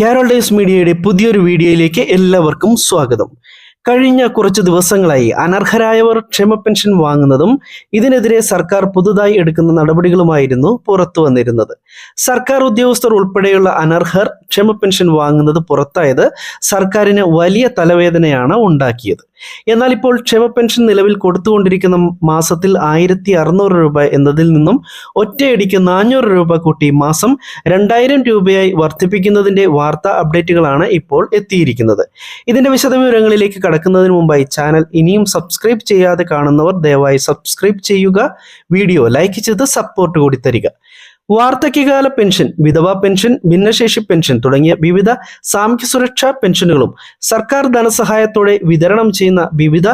Carol days മീഡിയയുടെ പുതിയൊരു വീഡിയോയിലേക്ക് എല്ലാവർക്കും സ്വാഗതം. കഴിഞ്ഞ കുറച്ച് ദിവസങ്ങളായി അനർഹരായവർ ക്ഷേമ പെൻഷൻ വാങ്ങുന്നതും ഇതിനെതിരെ സർക്കാർ പുതുതായി എടുക്കുന്ന നടപടികളുമായിരുന്നു പുറത്തു വന്നിരുന്നത്. സർക്കാർ ഉദ്യോഗസ്ഥർ ഉൾപ്പെടെയുള്ള അനർഹർ ക്ഷേമ പെൻഷൻ വാങ്ങുന്നത് പുറത്തായത് സർക്കാരിന് വലിയ തലവേദനയാണ് ഉണ്ടാക്കിയത്. എന്നാൽ ഇപ്പോൾ ക്ഷേമ പെൻഷൻ നിലവിൽ കൊടുത്തുകൊണ്ടിരിക്കുന്ന മാസത്തിൽ ആയിരത്തി അറുന്നൂറ് രൂപ എന്നതിൽ നിന്നും ഒറ്റയടിക്ക് നാനൂറ് രൂപ കൂട്ടി മാസം രണ്ടായിരം രൂപയായി വർദ്ധിപ്പിക്കുന്നതിന്റെ വാർത്താ അപ്ഡേറ്റുകളാണ് ഇപ്പോൾ എത്തിയിരിക്കുന്നത്. ഇതിന്റെ വിശദവിവരങ്ങളിലേക്ക് കടക്കുന്നതിന് മുമ്പായി ചാനൽ ഇനിയും സബ്സ്ക്രൈബ് ചെയ്യാതെ കാണുന്നവർ ദയവായി സബ്സ്ക്രൈബ് ചെയ്യുക വീഡിയോ ലൈക്ക് ചെയ്ത് സപ്പോർട്ട് കൂടി തരിക. വാർദ്ധക്യകാല പെൻഷൻ വിധവാ പെൻഷൻ ഭിന്നശേഷി പെൻഷൻ തുടങ്ങിയ വിവിധ സാമൂഹ്യ സുരക്ഷാ പെൻഷനുകളും സർക്കാർ ധനസഹായത്തോടെ വിതരണം ചെയ്യുന്ന വിവിധ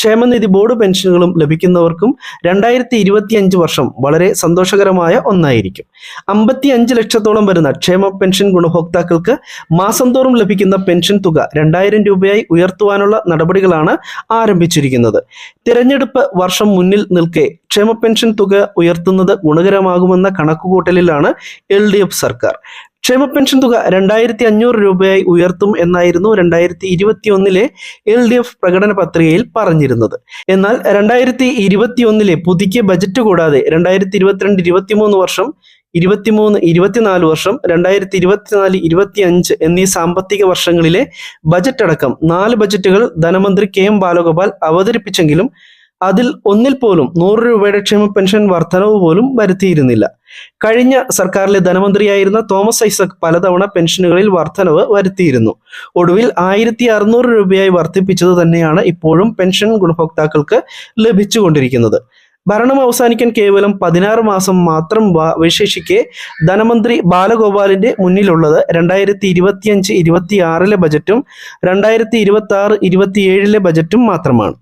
ക്ഷേമനിധി ബോർഡ് പെൻഷനുകളും ലഭിക്കുന്നവർക്കും രണ്ടായിരത്തി ഇരുപത്തി അഞ്ച് വർഷം വളരെ സന്തോഷകരമായ ഒന്നായിരിക്കും. അമ്പത്തി അഞ്ച് ലക്ഷത്തോളം വരുന്ന ക്ഷേമ പെൻഷൻ ഗുണഭോക്താക്കൾക്ക് മാസം തോറും ലഭിക്കുന്ന പെൻഷൻ തുക രണ്ടായിരം രൂപയായി ഉയർത്തുവാനുള്ള നടപടികളാണ് ആരംഭിച്ചിരിക്കുന്നത്. തിരഞ്ഞെടുപ്പ് വർഷം മുന്നിൽ നിൽക്കെ ക്ഷേമ പെൻഷൻ തുക ഉയർത്തുന്നത് ഗുണകരമാകുമെന്ന കണക്കുകൂട്ടലിലാണ് എൽ സർക്കാർ. ക്ഷേമ പെൻഷൻ തുക രണ്ടായിരത്തി അഞ്ഞൂറ് രൂപയായി ഉയർത്തും എന്നായിരുന്നു രണ്ടായിരത്തി ഇരുപത്തി ഒന്നിലെ എൽ ഡി എഫ് പ്രകടന പത്രികയിൽ പറഞ്ഞിരുന്നത്. എന്നാൽ രണ്ടായിരത്തി ഇരുപത്തി ഒന്നിലെ പുതുക്കിയ ബജറ്റ് കൂടാതെ രണ്ടായിരത്തി ഇരുപത്തിരണ്ട് ഇരുപത്തിമൂന്ന് വർഷം ഇരുപത്തിമൂന്ന് ഇരുപത്തിനാല് വർഷം രണ്ടായിരത്തി ഇരുപത്തിനാല് ഇരുപത്തി അഞ്ച് എന്നീ സാമ്പത്തിക വർഷങ്ങളിലെ ബജറ്റ് അടക്കം നാല് ബജറ്റുകൾ ധനമന്ത്രി കെ എം ബാലഗോപാൽ അവതരിപ്പിച്ചെങ്കിലും അതിൽ ഒന്നിൽ പോലും നൂറ് രൂപയുടെ ക്ഷേമ പെൻഷൻ വർധനവ് പോലും വരുത്തിയിരുന്നില്ല. കഴിഞ്ഞ സർക്കാരിലെ ധനമന്ത്രിയായിരുന്ന തോമസ് ഐസക് പലതവണ പെൻഷനുകളിൽ വർധനവ് വരുത്തിയിരുന്നു. ഒടുവിൽ ആയിരത്തി അറുന്നൂറ് രൂപയായി വർദ്ധിപ്പിച്ചത് തന്നെയാണ് ഇപ്പോഴും പെൻഷൻ ഗുണഭോക്താക്കൾക്ക് ലഭിച്ചുകൊണ്ടിരിക്കുന്നത്. ഭരണം അവസാനിക്കാൻ കേവലം പതിനാറ് മാസം മാത്രം വിശേഷിക്കെ ധനമന്ത്രി ബാലഗോപാലിന്റെ മുന്നിലുള്ളത് രണ്ടായിരത്തി ഇരുപത്തിയഞ്ച് ഇരുപത്തി ആറിലെ ബജറ്റും രണ്ടായിരത്തി ഇരുപത്തി ആറ് ഇരുപത്തിയേഴിലെ ബജറ്റും മാത്രമാണ്.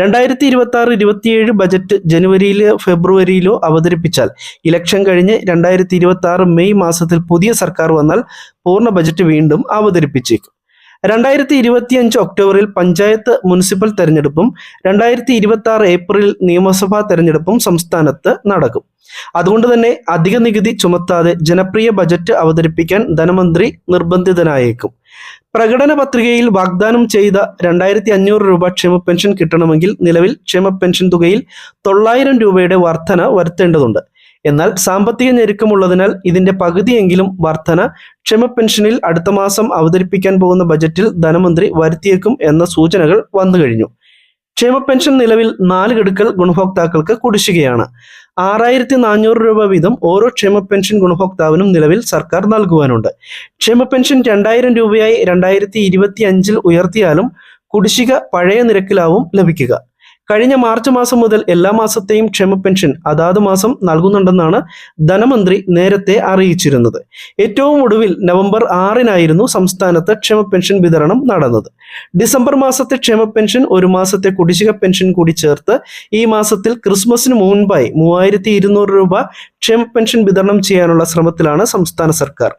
രണ്ടായിരത്തി ഇരുപത്തി ആറ് ഇരുപത്തിയേഴ് ബജറ്റ് ജനുവരിയിലോ ഫെബ്രുവരിയിലോ അവതരിപ്പിച്ചാൽ ഇലക്ഷൻ കഴിഞ്ഞ് രണ്ടായിരത്തി ഇരുപത്തി ആറ് മെയ് മാസത്തിൽ പുതിയ സർക്കാർ വന്നാൽ പൂർണ ബജറ്റ് വീണ്ടും അവതരിപ്പിച്ചേക്കും. രണ്ടായിരത്തി ഇരുപത്തിയഞ്ച് ഒക്ടോബറിൽ പഞ്ചായത്ത് മുനിസിപ്പൽ തെരഞ്ഞെടുപ്പും രണ്ടായിരത്തി ഇരുപത്തി ആറ് ഏപ്രിലിൽ നിയമസഭാ തെരഞ്ഞെടുപ്പും സംസ്ഥാനത്ത് നടക്കും. അതുകൊണ്ട് തന്നെ അധിക നികുതി ചുമത്താതെ ജനപ്രിയ ബജറ്റ് അവതരിപ്പിക്കാൻ ധനമന്ത്രി നിർബന്ധിതനായേക്കും. പ്രകടന പത്രികയിൽ വാഗ്ദാനം ചെയ്ത രണ്ടായിരത്തി അഞ്ഞൂറ് രൂപ ക്ഷേമ പെൻഷൻ കിട്ടണമെങ്കിൽ നിലവിൽ ക്ഷേമ പെൻഷൻ തുകയിൽ തൊള്ളായിരം രൂപയുടെ വർധന വരുത്തേണ്ടതുണ്ട്. എന്നാൽ സാമ്പത്തിക ഞെരുക്കമുള്ളതിനാൽ ഇതിന്റെ പകുതിയെങ്കിലും വർധന ക്ഷമ പെൻഷനിൽ അടുത്ത മാസം അവതരിപ്പിക്കാൻ പോകുന്ന ബജറ്റിൽ ധനമന്ത്രി വരുത്തിയേക്കും എന്ന സൂചനകൾ വന്നു കഴിഞ്ഞു. ക്ഷേമ പെൻഷൻ നിലവിൽ നാല് ഗഡുക്കൾ ഗുണഭോക്താക്കൾക്ക് കുടിശ്ശികയാണ്. ആറായിരത്തി നാനൂറ് രൂപ വീതം ഓരോ ക്ഷേമ പെൻഷൻ ഗുണഭോക്താവിനും നിലവിൽ സർക്കാർ നൽകുവാനുണ്ട്. ക്ഷേമ പെൻഷൻ രണ്ടായിരം രൂപയായി രണ്ടായിരത്തി ഇരുപത്തി അഞ്ചിൽ ഉയർത്തിയാലും കുടിശ്ശിക പഴയ നിരക്കിലാവും ലഭിക്കുക. കഴിഞ്ഞ മാർച്ച് മാസം മുതൽ എല്ലാ മാസത്തെയും ക്ഷേമ പെൻഷൻ അതാത് മാസം നൽകുന്നുണ്ടെന്നാണ് ധനമന്ത്രി നേരത്തെ അറിയിച്ചിരുന്നത്. ഏറ്റവും ഒടുവിൽ നവംബർ ആറിനായിരുന്നു സംസ്ഥാനത്ത് ക്ഷേമ പെൻഷൻ വിതരണം നടന്നത്. ഡിസംബർ മാസത്തെ ക്ഷേമ പെൻഷൻ ഒരു മാസത്തെ കുടിശ്ശിക പെൻഷൻ കൂടി ചേർത്ത് ഈ മാസത്തിൽ ക്രിസ്മസിന് മുൻപായി മൂവായിരത്തി രൂപ ക്ഷേമ പെൻഷൻ വിതരണം ചെയ്യാനുള്ള ശ്രമത്തിലാണ് സംസ്ഥാന സർക്കാർ.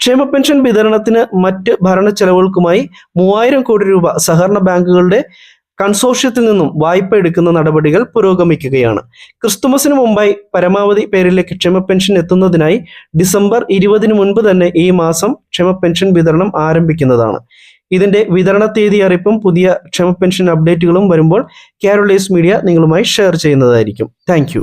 ക്ഷേമ പെൻഷൻ വിതരണത്തിന് മറ്റ് ഭരണ ചെലവുകൾക്കുമായി മൂവായിരം കോടി രൂപ സഹകരണ ബാങ്കുകളുടെ കൺസോർഷ്യത്തിൽ നിന്നും വായ്പ എടുക്കുന്ന നടപടികൾ പുരോഗമിക്കുകയാണ്. ക്രിസ്തുമസിന് മുമ്പായി പരമാവധി പേരിലേക്ക് ക്ഷമ പെൻഷൻ എത്തുന്നതിനായി ഡിസംബർ ഇരുപതിന് മുൻപ് തന്നെ ഈ മാസം ക്ഷമ പെൻഷൻ വിതരണം ആരംഭിക്കുന്നതാണ്. ഇതിന്റെ വിതരണ തീയതി അറിയിപ്പും പുതിയ ക്ഷമ പെൻഷൻ അപ്ഡേറ്റുകളും വരുമ്പോൾ കേരളീസ് മീഡിയ നിങ്ങളുമായി ഷെയർ ചെയ്യുന്നതായിരിക്കും. താങ്ക്